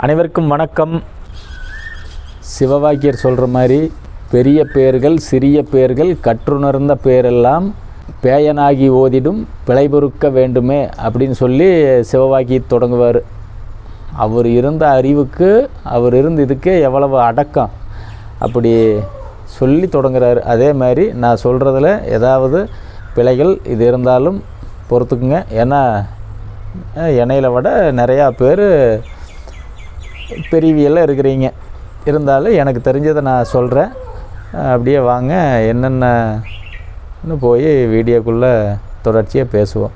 அனைவருக்கும் வணக்கம். சிவவாக்கியர் சொல்கிற மாதிரி பெரிய பேர்கள் சிறிய பேர்கள் கற்றுணர்ந்த பேரெல்லாம் பேயனாகி ஓதிடும் பிழை பொறுக்க வேண்டுமே அப்படின்னு சொல்லி சிவவாக்கி தொடங்குவார். அவர் இருந்த அறிவுக்கு அவர் இருந்த இதுக்கே எவ்வளவு அடக்கம் அப்படி சொல்லி தொடங்குறாரு. அதே மாதிரி நான் சொல்கிறதுல ஏதாவது பிழைகள் இது இருந்தாலும் பொறுத்துக்குங்க. ஏன்னா அஹ், என்னையில விட நிறையா பேர் பெரியவியெல்லாம் இருக்கிறீங்க. இருந்தாலும் எனக்கு தெரிஞ்சதை நான் சொல்கிறேன் அப்படியே வாங்க என்னென்னு போய் வீடியோக்குள்ளே தொடர்ச்சியாக பேசுவோம்.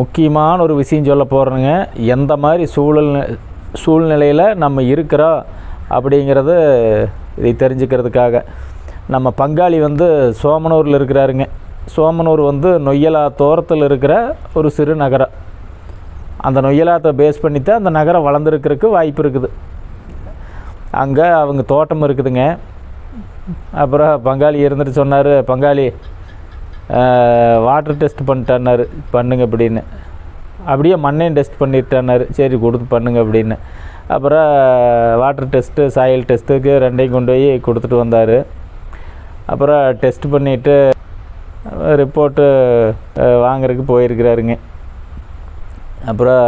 முக்கியமான ஒரு விஷயம் சொல்ல போகிறேங்க எந்த மாதிரி சூழல் சூழ்நிலையில் நம்ம இருக்கிறோம் அப்படிங்கிறது இதை தெரிஞ்சுக்கிறதுக்காக. நம்ம பங்காளி வந்து சோமனூரில் இருக்கிறாருங்க. சோமனூர் வந்து நொய்யலா தோரத்தில் இருக்கிற ஒரு சிறு நகரம் அந்த நொய்யலாத்தை பேஸ் பண்ணி தான் அந்த நகரம் வளர்ந்துருக்கிறதுக்கு வாய்ப்பு இருக்குது. அங்கே அவங்க தோட்டம் இருக்குதுங்க. அப்புறம் பங்காளி இருந்துட்டு சொன்னார் பங்காளி வாட்டர் டெஸ்ட் பண்ணிட்டேன்னாரு பண்ணுங்க அப்படின்னு. அப்படியே மண்ணையும் டெஸ்ட் பண்ணிட்டேன்னாரு. சரி கொடுத்து பண்ணுங்க அப்படின்னு. அப்புறம் வாட்டர் டெஸ்ட்டு சாயில் டெஸ்ட்டுக்கு ரெண்டையும் கொண்டு போய் கொடுத்துட்டு வந்தார். அப்புறம் டெஸ்ட் பண்ணிவிட்டு ரிப்போர்ட்டு வாங்குறதுக்கு போயிருக்கிறாருங்க. அப்புறம்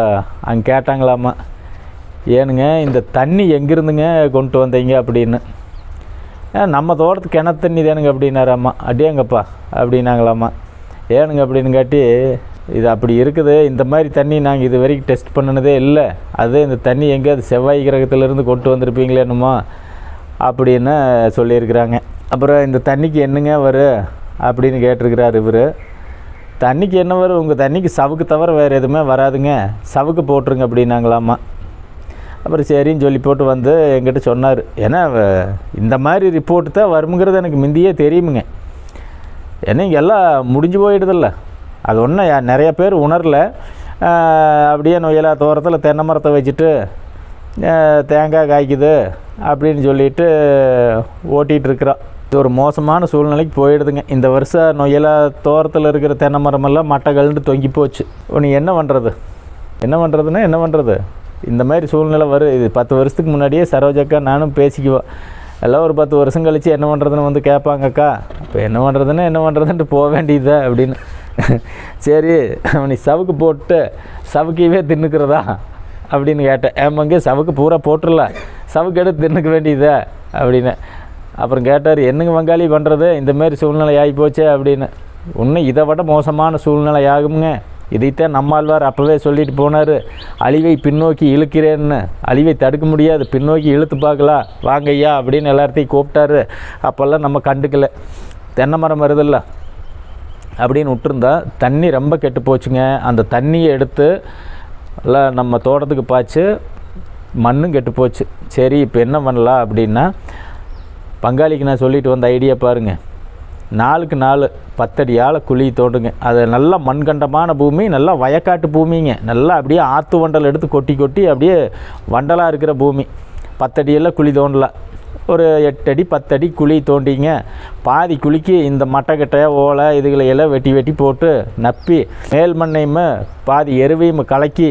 அங்கே கேட்டாங்களாமா ஏனுங்க இந்த தண்ணி எங்கேருந்துங்க கொண்டு வந்தீங்க? அப்படின்னு. நம்ம தோட்டத்துக்கு கிணத்து தண்ணி தானுங்க அப்படின்னாராம்மா. அடியாங்கப்பா அப்படின்னாங்களாம்மா. ஏனுங்க அப்படின்னு காட்டி இது அப்படி இருக்குது இந்த மாதிரி தண்ணி நாங்கள் இது வரைக்கும் டெஸ்ட் பண்ணினதே இல்லை. அது இந்த தண்ணி எங்கேயாவது செவ்வாய் கிரகத்திலேருந்து கொண்டு வந்திருப்பீங்களே என்னமோ அப்படின்னு சொல்லியிருக்கிறாங்க. அப்புறம் இந்த தண்ணிக்கு என்னங்க வரும் அப்படின்னு கேட்டிருக்கிறார் இவர். தண்ணிக்கு என்ன வரும்? உங்கள் தண்ணிக்கு சவுக்கு தவிர வேறு எதுவுமே வராதுங்க. சவுக்கு போட்டுருங்க அப்படின்னாங்களாம்மா. அப்புறம் சரின்னு சொல்லி போட்டு வந்து என்கிட்ட சொன்னார். ஏன்னா இந்த மாதிரி ரிப்போர்ட்டு தான் வருங்கிறது எனக்கு முந்தியே தெரியுமுங்க. ஏன்னா இங்கே எல்லாம் முடிஞ்சு போயிடுதில்ல. அது ஒன்றும் நிறைய பேர் உணரல. அப்படியே நொயலா தோரத்தில் தென்னை மரத்தை வச்சுட்டு தேங்காய் காய்க்குது அப்படின்னு சொல்லிட்டு ஓட்டிகிட்டு இருக்கிறோம் இது ஒரு மோசமான சூழ்நிலைக்கு போயிடுதுங்க. இந்த வருஷம் நொயலா தோரத்தில் இருக்கிற தென்னை மரமெல்லாம் மட்டை கழுண்டு தொங்கி போச்சு. நீ என்ன பண்ணுறது என்ன பண்ணுறதுன்னா என்ன பண்ணுறது இந்த மாதிரி சூழ்நிலை வரும் இது பத்து வருஷத்துக்கு முன்னாடியே சரோஜக்கா நானும் பேசிக்குவோம் எல்லாம் ஒரு பத்து வருஷம் கழித்து என்ன பண்ணுறதுன்னு வந்து கேட்பாங்கக்கா இப்போ என்ன பண்ணுறதுன்னா என்ன பண்ணுறதுன்ட்டு போக வேண்டியதா? அப்படின்னு. சரி நீ சவுக்கு போட்டு சவுக்கையவே தின்னுக்கிறதா? அப்படின்னு கேட்டேன். ஏமாங்க சவுக்கு பூரா போட்டுடல சவுக்கு எடுத்து தின்னுக்க வேண்டியதா? அப்படின்னு. அப்புறம் கேட்டார் என்னங்க வங்காளி பண்ணுறது இந்தமாரி சூழ்நிலை ஆகி போச்சே அப்படின்னு. இன்னும் இதை விட மோசமான சூழ்நிலை ஆகுங்க இதைத்தான் நம்மாழ்வார் அப்போவே சொல்லிட்டு போனார். அழிவை பின்னோக்கி இழுக்கிறேன்னு. அழிவை தடுக்க முடியாது. பின்னோக்கி இழுத்து பார்க்கலாம். வாங்க ஐயா அப்படின்னு எல்லாத்தையும் கூப்பிட்டாரு. அப்போல்லாம் நம்ம கண்டுக்கல. தென்னை மரம் வருதில்ல? அப்படின்னு விட்டுருந்தா தண்ணி ரொம்ப கெட்டு போச்சுங்க. அந்த தண்ணியை எடுத்து எல்லாம் நம்ம தோட்டத்துக்கு பாய்ச்சி மண்ணும் கெட்டு போச்சு. சரி இப்போ என்ன பண்ணலாம் அப்படின்னா பங்காளிக்கு நான் சொல்லிட்டு வந்த ஐடியா பாருங்கள் நாலுக்கு நாலு பத்தடியால் குழி தோண்டுங்க. அது நல்லா மண்கண்டமான பூமி நல்லா வயக்காட்டு பூமிங்க. நல்லா அப்படியே ஆற்று வண்டல் எடுத்து கொட்டி கொட்டி அப்படியே வண்டலாக இருக்கிற பூமி. பத்தடியெல்லாம் குழி தோண்டலாம் ஒரு எட்டடி பத்தடி குழி தோண்டிங்க. பாதி குழிக்கு இந்த மட்டைக்கட்டை ஓலை இதுகளை எல்லாம் வெட்டி வெட்டி போட்டு நப்பி மேல் மண்ணையும் பாதி எருவையும் கலக்கி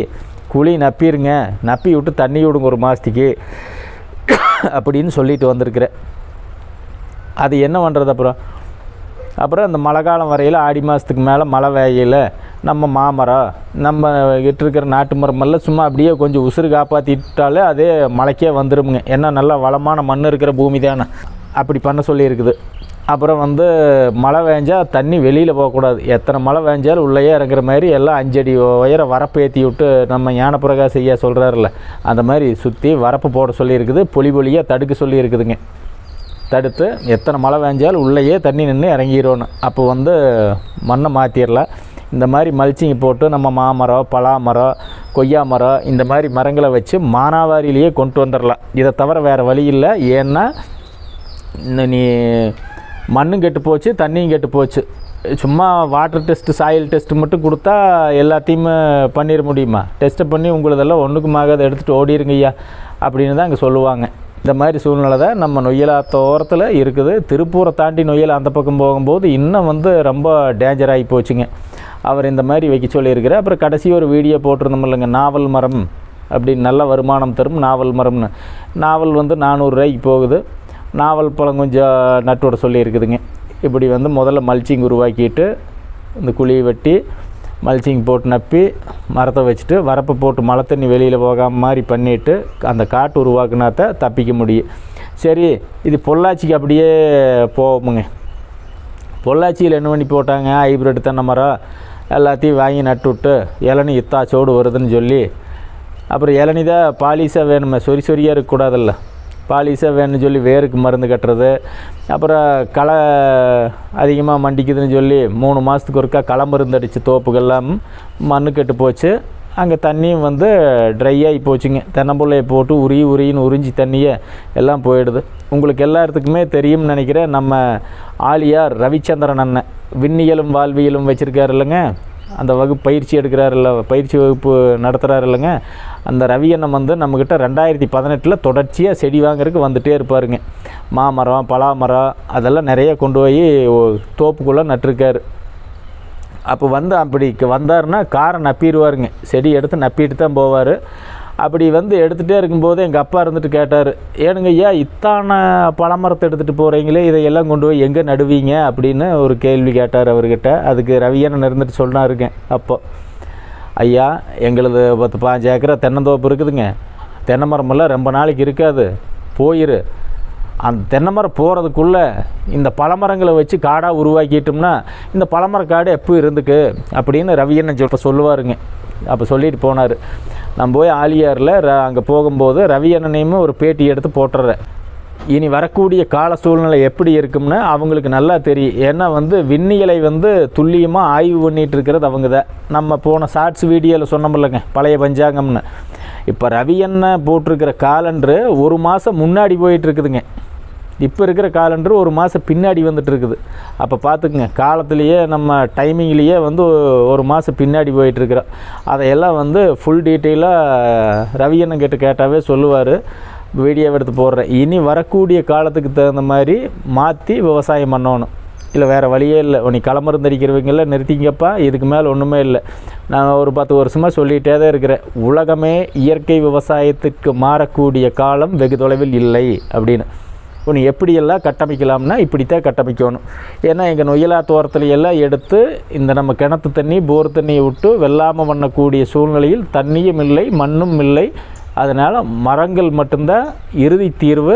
குழி நப்பிடுங்க நப்பி விட்டு தண்ணி விடுங்க ஒரு மாதத்துக்கு அப்படின்னு சொல்லிட்டு வந்திருக்கிறேன். அது என்ன பண்ணுறது அப்புறம்? அப்புறம் இந்த மழை காலம் வரையில் ஆடி மாதத்துக்கு மேலே மழை வேயில் நம்ம மாமரம் நம்ம இட்டிருக்கிற நாட்டு மரமெல்லாம் சும்மா அப்படியே கொஞ்சம் உசுறு காப்பாற்றிட்டாலே அதே மழைக்கே வந்துருமுங்க. ஏன்னா நல்லா வளமான மண் இருக்கிற பூமி தானே. அப்படி பண்ண சொல்லியிருக்குது. அப்புறம் வந்து மழை வேஞ்சால் தண்ணி வெளியில் போகக்கூடாது. எத்தனை மழை வேஞ்சாலும் உள்ளேயே இறங்குற மாதிரி எல்லாம் அஞ்சடி உயர வரப்பு ஏற்றி விட்டு நம்ம ஞானப்பிரகாஷ் ஐயா சொல்கிறாருல அந்த மாதிரி சுற்றி வரப்பு போட சொல்லியிருக்குது பொலி பொலியாக தடுக்க சொல்லியிருக்குதுங்க. தடுத்து எத்தனை மழை வேஞ்சாலும் உள்ளேயே தண்ணி நின்று இறங்கிடணும் அப்போ வந்து மண்ணை மாற்றிடலாம் இந்த மாதிரி மல்ச்சிங் போட்டு நம்ம மாமரம் பலாமரம் கொய்யா மரம் இந்த மாதிரி மரங்களை வச்சு மானாவாரியிலேயே கொண்டு வந்துடலாம் இதை தவிர வேறு வழி இல்லை. ஏன்னா நீ மண்ணும் கெட்டு போச்சு தண்ணியும் கெட்டு போச்சு. சும்மா வாட்டர் டெஸ்ட்டு சாயில் டெஸ்ட்டு மட்டும் கொடுத்தா எல்லாத்தையுமே பண்ணிட முடியுமா? டெஸ்ட்டை பண்ணி உங்களுதெல்லாம் ஒன்றுக்குமாக எடுத்துகிட்டு ஓடிருங்கய்யா அப்படின்னு தான் அங்கே சொல்லுவாங்க. இந்த மாதிரி சூழ்நிலை தான் நம்ம நொய்யலா தோரத்தில் இருக்குது. திருப்பூரை தாண்டி நொய்யலா அந்த பக்கம் போகும்போது இன்னும் வந்து ரொம்ப டேஞ்சர் ஆகி போச்சுங்க. அவர் இந்த மாதிரி வைக்க சொல்லியிருக்கிறார். அப்புறம் கடைசி ஒரு வீடியோ போட்டிருந்தோம் இல்லைங்க நாவல் மரம் அப்படின்னு நல்ல வருமானம் தரும் நாவல் மரம்னு. நாவல் வந்து நானூறுரூவாய்க்கு போகுது. நாவல் பழம் கொஞ்சம் நட்டோட சொல்லியிருக்குதுங்க. இப்படி வந்து முதல்ல மல்ச்சிங் உருவாக்கிட்டு இந்த குழியை வெட்டி மல்ச்சிங் போட்டு நப்பி மரத்தை வச்சுட்டு வரப்பு போட்டு மழை தண்ணி வெளியில் போகாம மாதிரி பண்ணிவிட்டு அந்த காட்டு உருவாக்குனாத்த தப்பிக்க முடியும் சரி இது பொள்ளாச்சிக்கு அப்படியே போவோமுங்க. பொள்ளாச்சியில் என்ன பண்ணி போட்டாங்க? ஹைப்ரிட் தென்னை மரம். எல்லாத்தையும் வாங்கி நட்டு விட்டு இளநி இத்தாச்சோடு வருதுன்னு சொல்லி. அப்புறம் இளநி தான் பாலிஷாக வேணுமே. சொறி சொரியாக இருக்கக்கூடாதுல்ல. பாலிஷாக வேணும்னு சொல்லி வேருக்கு மருந்து கட்டுறது. அப்புறம் களை அதிகமாக மண்டிக்குதுன்னு சொல்லி மூணு மாதத்துக்கு ஒருக்கா களை மருந்து அடித்து தோப்புகள்லாம் மண்ணு கெட்டு போச்சு. அங்கே தண்ணியும் வந்து ட்ரை ஆகி போச்சுங்க. தென்னம்புள்ளையை போட்டு உரி உரின்னு உறிஞ்சி தண்ணியை எல்லாம் போயிடுது. உங்களுக்கு எல்லாத்துக்குமே தெரியும்னு நினைக்கிறேன். நம்ம ஆலியார் ரவிச்சந்திரன் அண்ணன். விண்ணியலும் வாழ்வியலும் வச்சுருக்காரு இல்லைங்க. அந்த வகுப்பு பயிற்சி எடுக்கிறாருல்ல பயிற்சி வகுப்பு நடத்துகிறாரு இல்லைங்க. அந்த ரவி அண்ணன் வந்து நம்மக்கிட்ட ரெண்டாயிரத்தி பதினெட்டில் தொடர்ச்சியாக செடி வாங்குறதுக்கு வந்துகிட்டே இருப்பாருங்க. மாமரம் பலாமரம் அதெல்லாம் நிறைய கொண்டு போய் தோப்புக்குள்ளே நட்டிருக்காரு. அப்போ வந்து அப்படி வந்தாருன்னா காரை நப்பிடுவாருங்க. செடி எடுத்து நப்பிட்டு தான் போவார். அப்படி வந்து எடுத்துகிட்டே இருக்கும்போது எங்கள் அப்பா இருந்துட்டு கேட்டார் ஏனுங்க ஐயா இத்தான பழமரத்தை எடுத்துகிட்டு போகிறீங்களே இதையெல்லாம் கொண்டு போய் எங்கே நடுவீங்க? அப்படின்னு ஒரு கேள்வி கேட்டார் அவர்கிட்ட. அதுக்கு ரவியண்ணன் இருந்துட்டு சொன்னாருங்க அப்போ. ஐயா எங்களுது பத்து பாஞ்சு ஏக்கரா தென்னந்தோப்பு இருக்குதுங்க. தென்னை மரமெல்லாம் ரொம்ப நாளைக்கு இருக்காது. போயிரு. அந்த தென்னை மரம் போகிறதுக்குள்ளே இந்த பழமரங்களை வச்சு காடாக உருவாக்கிட்டோம்னா இந்த பழமர காடு எப்போ இருந்துக்கு? அப்படின்னு ரவியண்ணன் சொல்ல சொல்லுவாருங்க. அப்போ சொல்லிட்டு போனார். நான் போய் ஆலியாரில் ர அங்கே போகும்போது ரவி அண்ணனையுமே ஒரு பேட்டி எடுத்து போட்டுறேன். இனி வரக்கூடிய கால சூழ்நிலை எப்படி இருக்கும்னு அவங்களுக்கு நல்லா தெரியும். ஏன்னா வந்து விண்ணியலை வந்து துல்லியமாக ஆய்வு பண்ணிகிட்டு இருக்கிறது அவங்க தான் நம்ம போன ஷார்ட்ஸ் வீடியோவில் சொன்னோமில்லங்க பழைய பஞ்சாங்கம்னு. இப்போ ரவி என்ன போட்டிருக்கிற காலண்டரு ஒரு மாதம் முன்னாடி போயிட்டுருக்குதுங்க இப்போ இருக்கிற காலண்டர் ஒரு மாதம் பின்னாடி வந்துட்டு இருக்குது. அப்போ பார்த்துக்குங்க காலத்துலேயே நம்ம டைமிங்லேயே வந்து ஒரு மாதம் பின்னாடி போயிட்டுருக்குறோம் அதையெல்லாம் வந்து ஃபுல் டீட்டெயிலாக ரவி அண்ணன் கிட்ட கேட்டாவே சொல்லுவார். வீடியோ எடுத்து போடுறேன். இனி வரக்கூடிய காலத்துக்கு தகுந்த மாதிரி மாற்றி விவசாயம் பண்ணணும். இல்லை வேறு வழியே இல்லை. நீ களமருந்து நிறுத்திங்கப்பா. இதுக்கு மேலே ஒன்றுமே இல்லை. நான் ஒரு பத்து வருஷமாக சொல்லிகிட்டே தான் இருக்கிறேன். உலகமே இயற்கை விவசாயத்துக்கு மாறக்கூடிய காலம் வெகு தொலைவில் இல்லை அப்படின்னு. உன்னை எப்படியெல்லாம் கட்டமைக்கலாம்னா இப்படித்தான் கட்டமைக்கணும். ஏன்னா எங்கள் நொயிலா தோரத்தில் எல்லாம் எடுத்து இந்த நம்ம கிணத்து தண்ணி போர் தண்ணியை விட்டு வெள்ளாமல் பண்ணக்கூடிய சூழ்நிலையில் தண்ணியும் இல்லை மண்ணும் இல்லை. அதனால் மரங்கள் மட்டும்தான் இறுதி தீர்வு.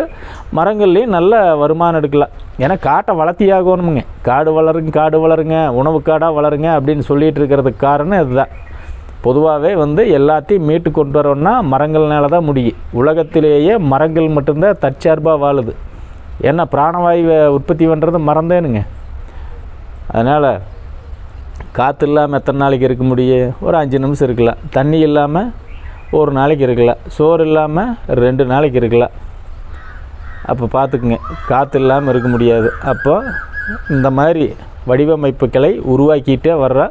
மரங்கள்லேயும் நல்ல வருமானம் எடுக்கலாம். ஏன்னா காட்டை வளர்த்தியாகணுமுங்க. காடு வளருங்க காடு வளருங்க உணவு காடாக வளருங்க அப்படின்னு சொல்லிகிட்டு இருக்கிறதுக்கு காரணம் இதுதான். பொதுவாகவே வந்து எல்லாத்தையும் மீட்டு கொண்டு வரோன்னா மரங்கள்னால தான் முடியும். உலகத்திலேயே மரங்கள் மட்டும்தான் தற்சார்பாக வாழுது. ஏன்னா பிராணவாயுவை உற்பத்தி பண்ணுறது மறந்தேனுங்க அதனால் காற்று இல்லாமல் எத்தனை நாளைக்கு இருக்க முடியும்? ஒரு அஞ்சு நிமிஷம் இருக்கலாம். தண்ணி இல்லாமல் ஒரு நாளைக்கு இருக்கலாம் சோறு இல்லாமல் ரெண்டு நாளைக்கு இருக்கலாம் அப்போ பார்த்துக்குங்க காற்று இல்லாமல் இருக்க முடியாது. அப்போ இந்த மாதிரி வடிவமைப்புகளை உருவாக்கிட்டே வர்ற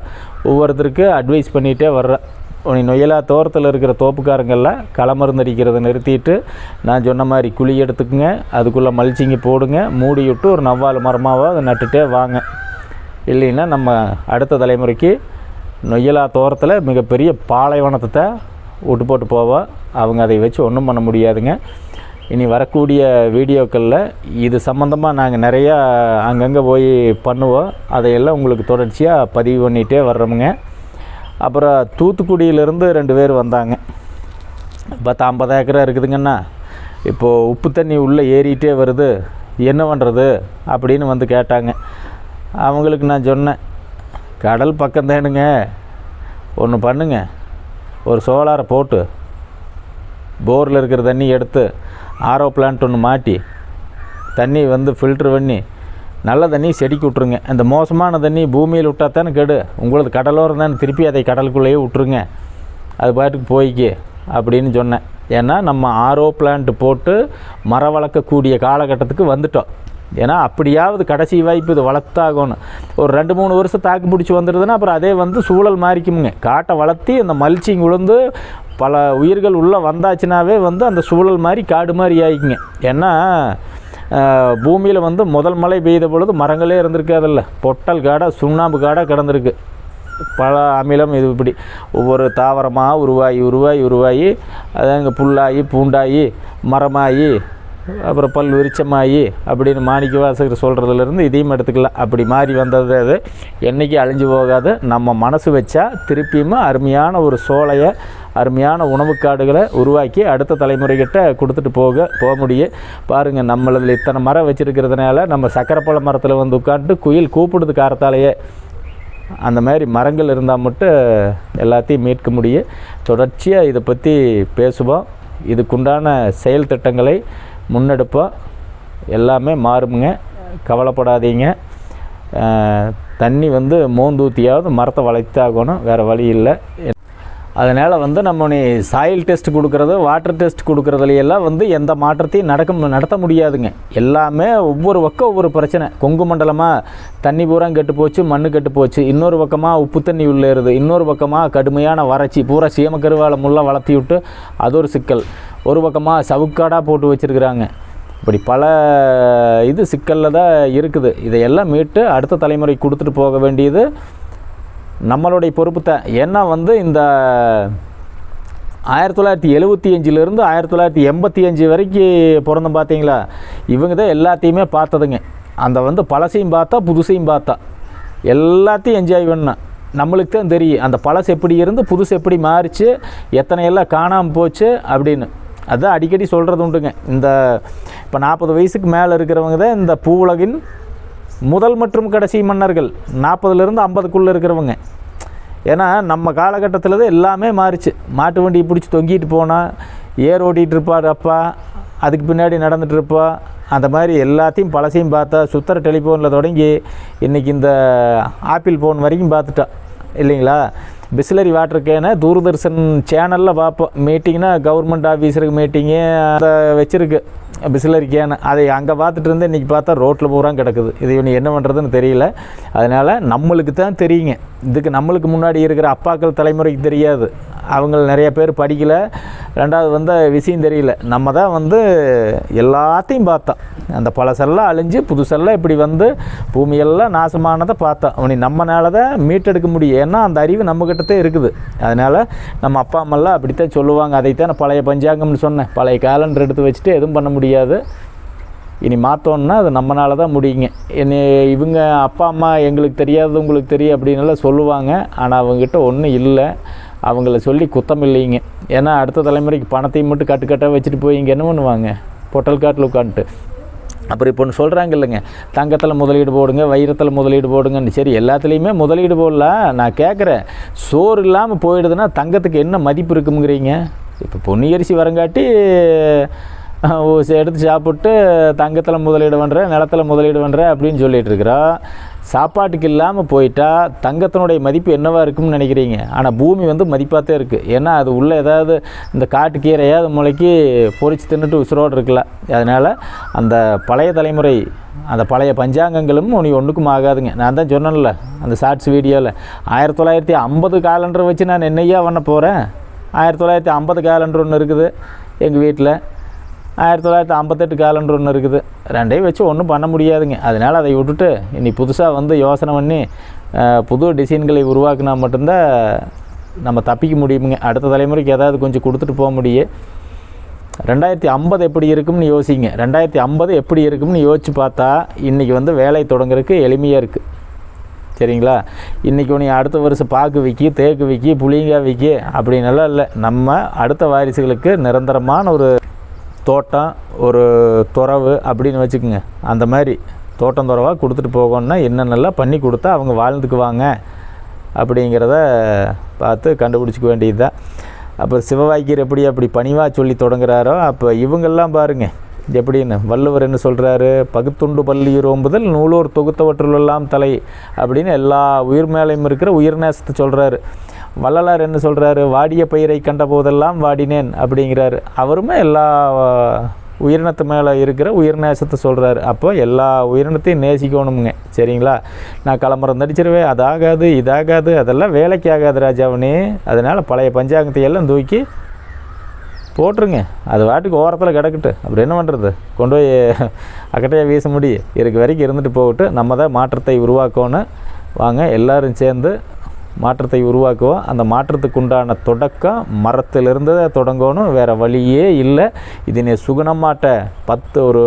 ஒவ்வொருத்தருக்கு அட்வைஸ் பண்ணிகிட்டே வர்ற. உனி நொயலா தோரத்தில் இருக்கிற தோப்புக்காரங்கெல்லாம் களமருந்து அடிக்கிறத நிறுத்திட்டு நான் சொன்ன மாதிரி குழி எடுத்துக்குங்க. அதுக்குள்ளே மல்ச்சிங்க போடுங்க. மூடி விட்டு ஒரு நவ்வால் மரமாவோ அதை நட்டுட்டே வாங்க. இல்லைன்னா நம்ம அடுத்த தலைமுறைக்கு நொய்யலா தோரத்தில் மிகப்பெரிய பாலைவனத்தை விட்டு போட்டு போவோம் அவங்க அதை வச்சு ஒன்றும் பண்ண முடியாதுங்க. இனி வரக்கூடிய வீடியோக்களில் இது சம்மந்தமாக நாங்கள் நிறையா அங்கங்கே போய் பண்ணுவோம். அதையெல்லாம் உங்களுக்கு தொடர்ச்சியாக பதிவு பண்ணிகிட்டே வர்றோமுங்க. அப்புறம் தூத்துக்குடியிலேருந்து ரெண்டு பேர் வந்தாங்க. பத்து ஐம்பது ஏக்கரா இருக்குதுங்கண்ணா. இப்போது உப்பு தண்ணி உள்ளே ஏறிட்டே வருது. என்ன பண்ணுறது அப்படின்னு வந்து கேட்டாங்க. அவங்களுக்கு நான் சொன்னேன் கடல் பக்கம் தானுங்க ஒன்று பண்ணுங்க. ஒரு சோலாரை போட்டு போரில் இருக்கிற தண்ணி எடுத்து ஆரோ பிளான்ட் ஒன்று மாட்டி தண்ணி வந்து ஃபில்ட்ரு பண்ணி நல்ல தண்ணி செடிக்கு விட்ருங்க அந்த மோசமான தண்ணி பூமியில் விட்டால் தானே கெடு. உங்களது கடலோரம் தானே. திருப்பி அதை கடலுக்குள்ளேயே விட்ருங்க அது பாட்டுக்கு போய்க்கு அப்படின்னு சொன்னேன். ஏன்னா நம்ம ஆரோ பிளான்ட் போட்டு மரம் வளர்க்கக்கூடிய காலகட்டத்துக்கு வந்துட்டோம். ஏன்னா அப்படியாவது கடைசி வாய்ப்பு இது வளர்த்தாகணும். ஒரு ரெண்டு மூணு வருஷம் தாக்கு பிடிச்சி வந்துடுதுன்னா அப்புறம் அதே வந்து சூழல் மாறிக்குமுங்க. காட்டை வளர்த்தி அந்த மல்ச்சிங் உளுந்து பல உயிர்கள் உள்ளே வந்தாச்சுனாவே வந்து அந்த சூழல் மாதிரி காடு மாதிரி ஆயிக்குங்க. ஏன்னா பூமியில் வந்து முதல் மழை பெய்த பொழுது மரங்களே இருந்திருக்காதில்ல. பொட்டல் காடாக சுண்ணாம்பு காடாக கிடந்திருக்கு. பல அமிலம் இது இப்படி. ஒவ்வொரு தாவரமாக உருவாகி உருவாகி உருவாகி அதாங்க புல்லாகி பூண்டாகி மரமாகி அப்புறம் பல் விருச்சமாயி அப்படின்னு மாணிக்க வாசகர் சொல்கிறதுலேருந்து இதையும் எடுத்துக்கலாம். அப்படி மாறி வந்தது அது. என்றைக்கு அழிஞ்சு போகாது. நம்ம மனசு வச்சா திருப்பியும் அருமையான ஒரு சோலையை அருமையான உணவுக்காடுகளை உருவாக்கி அடுத்த தலைமுறைகிட்ட கொடுத்துட்டு போக போக முடியும் பாருங்கள் நம்மளதில் இத்தனை மரம் வச்சுருக்கிறதுனால நம்ம சக்கரைப்பழ மரத்தில் வந்து உட்காந்துட்டு குயில் கூப்பிடுது காரத்தாலேயே. அந்த மாதிரி மரங்கள் இருந்தால் மட்டும் எல்லாத்தையும் மீட்க முடியும் தொடர்ச்சியாக இதை பற்றி பேசுவோம். இதுக்குண்டான செயல் திட்டங்களை முன்னெடுப்போம் எல்லாமே மாறுமுங்க. கவலைப்படாதீங்க. தண்ணி வந்து மோந்தூத்தியாவது மரத்தை வளர்த்தாகணும். வேறு வழி இல்லை. அதனால் வந்து நம்ம நீ சாயில் டெஸ்ட் கொடுக்குறது வாட்டர் டெஸ்ட் கொடுக்குறதுலையெல்லாம் வந்து எந்த மாற்றத்தையும் நடக்க நடத்த முடியாதுங்க. எல்லாமே ஒவ்வொரு பக்கம் ஒவ்வொரு பிரச்சனை. கொங்கு மண்டலமாக தண்ணி பூரா கெட்டு போச்சு மண் கெட்டு போச்சு. இன்னொரு பக்கமாக உப்பு தண்ணி உள்ளேறுது இன்னொரு பக்கமாக கடுமையான வறட்சி பூரா சீமக்கருவாலை முள்ள வளர்த்தி விட்டு அது ஒரு சிக்கல். ஒரு பக்கமாக சவுக்காடாக போட்டு வச்சுருக்குறாங்க. இப்படி பல இது சிக்கலில் தான் இருக்குது. இதையெல்லாம் மீட்டு அடுத்த தலைமுறை கொடுத்துட்டு போக வேண்டியது நம்மளுடைய பொறுப்பு தான். ஏன்னா வந்து இந்த ஆயிரத்தி தொள்ளாயிரத்தி எழுபத்தி அஞ்சுலேருந்து ஆயிரத்தி தொள்ளாயிரத்தி எண்பத்தி அஞ்சு வரைக்கும் பிறந்தோம் பார்த்தீங்களா? இவங்க தான் எல்லாத்தையுமே பார்த்ததுங்க. அந்த வந்து பழசையும் பார்த்தா புதுசையும் பார்த்தா. எல்லாத்தையும் என்ஜாய் பண்ணேன் நம்மளுக்கு தான் தெரியும். அந்த பழசு எப்படி இருந்து புதுசு எப்படி மாறிச்சு எத்தனை எல்லாம் காணாமல் போச்சு அப்படின்னு. அதுதான் அடிக்கடி சொல்கிறது உண்டுங்க. இந்த இப்போ நாற்பது வயசுக்கு மேலே இருக்கிறவங்க தான் இந்த பூவுலகின் முதல் மற்றும் கடைசி மன்னர்கள். நாற்பதுலேருந்து ஐம்பதுக்குள்ளே இருக்கிறவங்க. ஏன்னா நம்ம காலகட்டத்தில் தான் எல்லாமே மாறிச்சு. மாட்டு வண்டியை பிடிச்சி தொங்கிட்டு போனால் ஏர் ஓட்டிகிட்டு இருப்பார் அப்பா அதுக்கு பின்னாடி நடந்துகிட்ருப்பா அந்த மாதிரி எல்லாத்தையும் பழசையும் பார்த்தா சுத்தர டெலிஃபோனில் தொடங்கி இன்றைக்கி இந்த ஆப்பிள் ஃபோன் வரைக்கும் பார்த்துட்டா. இல்லைங்களா? பிஸ்லரி வாட்டர் கேனை தூர்தர்ஷன் சேனலில் பார்ப்போம் மீட்டிங்னா கவர்மெண்ட் ஆஃபீஸருக்கு மீட்டிங்கு அதை வச்சுருக்கு. பிஸ்லரி கேனு அதை அங்கே பார்த்துட்டு இருந்து இன்றைக்கி பார்த்தா ரோட்டில் பூரா கிடக்குது. இது இவனு என்ன பண்ணுறதுன்னு தெரியல. அதனால் நம்மளுக்கு தான் தெரியுங்க. இதுக்கு நம்மளுக்கு முன்னாடி இருக்கிற அப்பாக்கள் தலைமுறைக்கு தெரியாது. அவங்க நிறைய பேர் படிக்கலை. ரெண்டாவது வந்து விஷயம் தெரியல. நம்ம தான் வந்து எல்லாத்தையும் பார்த்தோம். அந்த பழசெல்லாம் அழிஞ்சு புதுசெல்லாம் இப்படி வந்து பூமியெல்லாம் நாசமானதை பார்த்தோம். அவனி நம்மனால தான் மீட்டெடுக்க முடியும். ஏன்னா அந்த அறிவு நம்மக்கிட்ட தான் இருக்குது. அதனால் நம்ம அப்பா அம்மெல்லாம் அப்படித்தான் சொல்லுவாங்க. அதைத்தான் நான் பழைய பஞ்சாங்கம்னு சொன்னேன். பழைய காலண்டர் எடுத்து வச்சுட்டு எதுவும் பண்ண முடியாது. இனி மாற்றோன்னா அது நம்மனால தான் முடியுங்க. என்ன இவங்க அப்பா அம்மா எங்களுக்கு தெரியாது உங்களுக்கு தெரியும் அப்படின்னுலாம் சொல்லுவாங்க. ஆனால் அவங்ககிட்ட ஒன்றும் இல்லை. அவங்கள சொல்லி குத்தம் இல்லைங்க. ஏன்னா அடுத்த தலைமுறைக்கு பணத்தையும் மட்டும் கட்டுக்கட்டாக வச்சுட்டு போய் இங்கே என்ன பண்ணுவாங்க? பொட்டல் காட்டில் உட்காந்துட்டு அப்புறம் இப்போ ஒன்று சொல்கிறாங்க இல்லைங்க. தங்கத்தில் முதலீடு போடுங்க வைரத்தில் முதலீடு போடுங்கன்னு. சரி எல்லாத்துலேயுமே முதலீடு போடலாம் நான் கேட்குறேன் சோறு இல்லாமல் போயிடுதுன்னா தங்கத்துக்கு என்ன மதிப்பு இருக்குங்கிறீங்க இப்போ பொன்னியரிசி வரங்காட்டி எடுத்து சாப்பிட்டு தங்கத்தில் முதலீடு பண்ணுறேன் நிலத்தில் முதலீடு பண்ணுறேன் அப்படின்னு சொல்லிட்டு இருக்கிறோம் சாப்பாட்டுக்கு இல்லாமல் போயிட்டா தங்கத்தினுடைய மதிப்பு என்னவாக இருக்கும்னு நினைக்கிறீங்க? ஆனால் பூமி வந்து மதிப்பாகத்தே இருக்குது ஏன்னா அது உள்ளே ஏதாவது இந்த காட்டுக்கீரையாவது முளைக்கி பொறிச்சு தின்னுட்டு உசுரோடு இருக்கல. அதனால் அந்த பழைய தலைமுறை அந்த பழைய பஞ்சாங்கங்களும் உனி ஒன்றுக்கும் ஆகாதுங்க. நான் தான் சொன்னேன்ல அந்த ஷார்ட்ஸ் வீடியோவில் ஆயிரத்தி தொள்ளாயிரத்தி ஐம்பது காலண்டர் வச்சு நான் என்னையா பண்ண போகிறேன் ஆயிரத்தி தொள்ளாயிரத்தி ஐம்பது காலண்டர் ஒன்று இருக்குது எங்கள் வீட்டில் ஆயிரத்தி தொள்ளாயிரத்தி ஐம்பத்தெட்டு காலண்டர் ஒன்று இருக்குது. ரெண்டையும் வச்சு ஒன்றும் பண்ண முடியாதுங்க. அதனால் அதை விட்டுட்டு இனி புதுசாக வந்து யோசனை பண்ணி புது டிசைன்களை உருவாக்குனா மட்டும்தான் நம்ம தப்பிக்க முடியுமுங்க. அடுத்த தலைமுறைக்கு ஏதாவது கொஞ்சம் கொடுத்துட்டு போக முடியும். ரெண்டாயிரத்தி ஐம்பது எப்படி இருக்கும்னு யோசிங்க. ரெண்டாயிரத்தி ஐம்பது எப்படி இருக்கும்னு யோசிச்சு பார்த்தா இன்றைக்கி வந்து வேலை தொடங்குறதுக்கு எளிமையாக இருக்குது சரிங்களா? இன்றைக்கி நீ அடுத்த வருஷம் பாக்கு விக்கி தேக்கு விக்கி புளிங்கா விக்கி அப்படின்னெல்லாம் இல்லை. நம்ம அடுத்த வாரிசுகளுக்கு நிரந்தரமான ஒரு தோட்டம் ஒரு துறவு அப்படின்னு வச்சுக்கோங்க. அந்த மாதிரி தோட்டம் துறவாக கொடுத்துட்டு போகணுன்னா என்னென்னலாம் பண்ணி கொடுத்தா அவங்க வாழ்ந்துக்குவாங்க அப்படிங்கிறத பார்த்து கண்டுபிடிச்சிக்க வேண்டியது தான். அப்போ சிவவாய்க்கியர் எப்படி அப்படி பணிவாக சொல்லி தொடங்குறாரோ அப்போ இவங்கெல்லாம் பாருங்கள் எப்படின்னு வள்ளுவர் என்ன சொல்கிறாரு பகுத்துண்டு பள்ளியூர் ஓம்புதல் நூலோர் தொகுத்தவற்றுள்ளெல்லாம் தலை அப்படின்னு எல்லா உயிர் மேலையும் இருக்கிற உயிர் நேசத்தை சொல்கிறாரு வள்ளலார் என்ன சொல்கிறாரு வாடிய பயிரை கண்ட போதெல்லாம் வாடினேன் அப்படிங்கிறாரு. அவருமே எல்லா உயிரினத்து மேலே இருக்கிற உயிர் நேசத்தை சொல்கிறாரு அப்போ எல்லா உயிரினத்தையும் நேசிக்கணுமுங்க. சரிங்களா? நான் கிளம்புறம் நடிச்சிருவேன் அது ஆகாது இதாகாது. அதெல்லாம் வேலைக்கு ஆகாது ராஜாவனே. அதனால் பழைய பஞ்சாங்கத்தை எல்லாம் தூக்கி போட்டுருங்க. அது வாட்டுக்கு ஓரத்தில் கிடக்கட்டு. அப்படி என்ன பண்ணுறது கொண்டு போய் அக்கட்டையாக வீச முடியும். இருக்க வரைக்கும் இருந்துட்டு போகட்டு நம்ம தான் மாற்றத்தை உருவாக்கணும் வாங்க எல்லாரும் சேர்ந்து மாற்றத்தை உருவாக்குவோம் அந்த மாற்றத்துக்கு உண்டான தொடக்கம் மரத்திலிருந்து தான் தொடங்கணும் வேறு வழியே இல்லை. இது நீ சுகுணமாட்ட பத்து ஒரு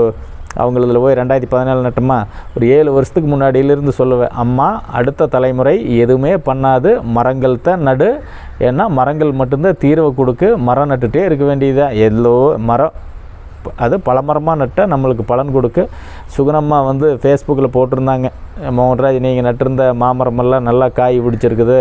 அவங்களதில் போய் ரெண்டாயிரத்தி பதினாலு நட்டுமா? ஒரு ஏழு வருஷத்துக்கு முன்னாடியிலிருந்து சொல்லுவேன் அம்மா அடுத்த தலைமுறை எதுவுமே பண்ணாது மரங்கள் தான் நடு. ஏன்னா மரங்கள் மட்டும்தான் தீர்வை கொடுக்கு மரம் நட்டுகிட்டே இருக்க வேண்டியதுதான். எல்லோ மரம் அது பலமரமாக நட்டால் நம்மளுக்கு பலன் கொடுக்கு. சுகுணம்மா வந்து ஃபேஸ்புக்கில் போட்டிருந்தாங்க. மோகன்ராஜ் நீங்கள் நட்டிருந்த மாமரமெல்லாம் நல்லா காய் பிடிச்சிருக்குது.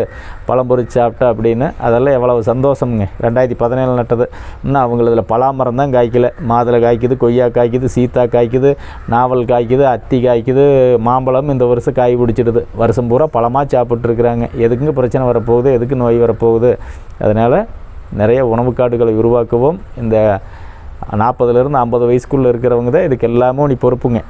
பழம் பொறிச்சு சாப்பிட்டா அப்படின்னு. அதெல்லாம் எவ்வளவு சந்தோஷம்ங்க. ரெண்டாயிரத்தி பதினேழு நட்டது. இன்னும் அவங்களதுல பலாமரம் தான் காய்க்கல. மாதுளை காய்க்குது கொய்யா காய்க்குது சீத்தா காய்க்குது நாவல் காய்க்குது அத்தி காய்க்குது மாம்பழம் இந்த வருஷம் காய் பிடிச்சிடுது. வருஷம் பூரா பழமாக சாப்பிட்ருக்குறாங்க எதுக்குங்க பிரச்சனை வரப்போகுது? எதுக்கு நோய் வரப்போகுது? அதனால் நிறைய உணவு காடுகளை உருவாக்குவோம். இந்த நாற்பதுலேருந்து ஐம்பது வயசுக்குள்ளே இருக்கிறவங்க தான் இதுக்கு எல்லாமே நீ பொறுப்புங்க.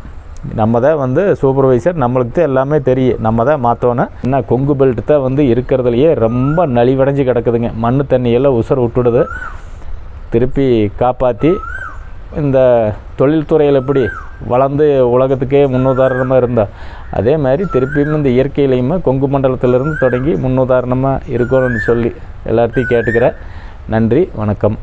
நம்ம தான் வந்து சூப்பர்வைசர் நம்மளுக்கு தான் எல்லாமே தெரியும். நம்ம தான் மாற்றணும் என்ன கொங்கு பெல்ட் தான் வந்து இருக்கிறதுலையே ரொம்ப நலிவடைஞ்சு கிடக்குதுங்க. மண் தண்ணியெல்லாம் உசுர் விட்டுடுது. திருப்பி காப்பாற்றி இந்த தொழில்துறையில் எப்படி வளர்ந்து உலகத்துக்கே முன்னுதாரணமாக இருந்தா அதே மாதிரி திருப்பியும் இந்த இயற்கையிலையுமே கொங்கு மண்டலத்திலிருந்து தொடங்கி முன்னுதாரணமாக இருக்கணும்னு சொல்லி எல்லாத்தையும் கேட்டுக்கிறேன். நன்றி வணக்கம்.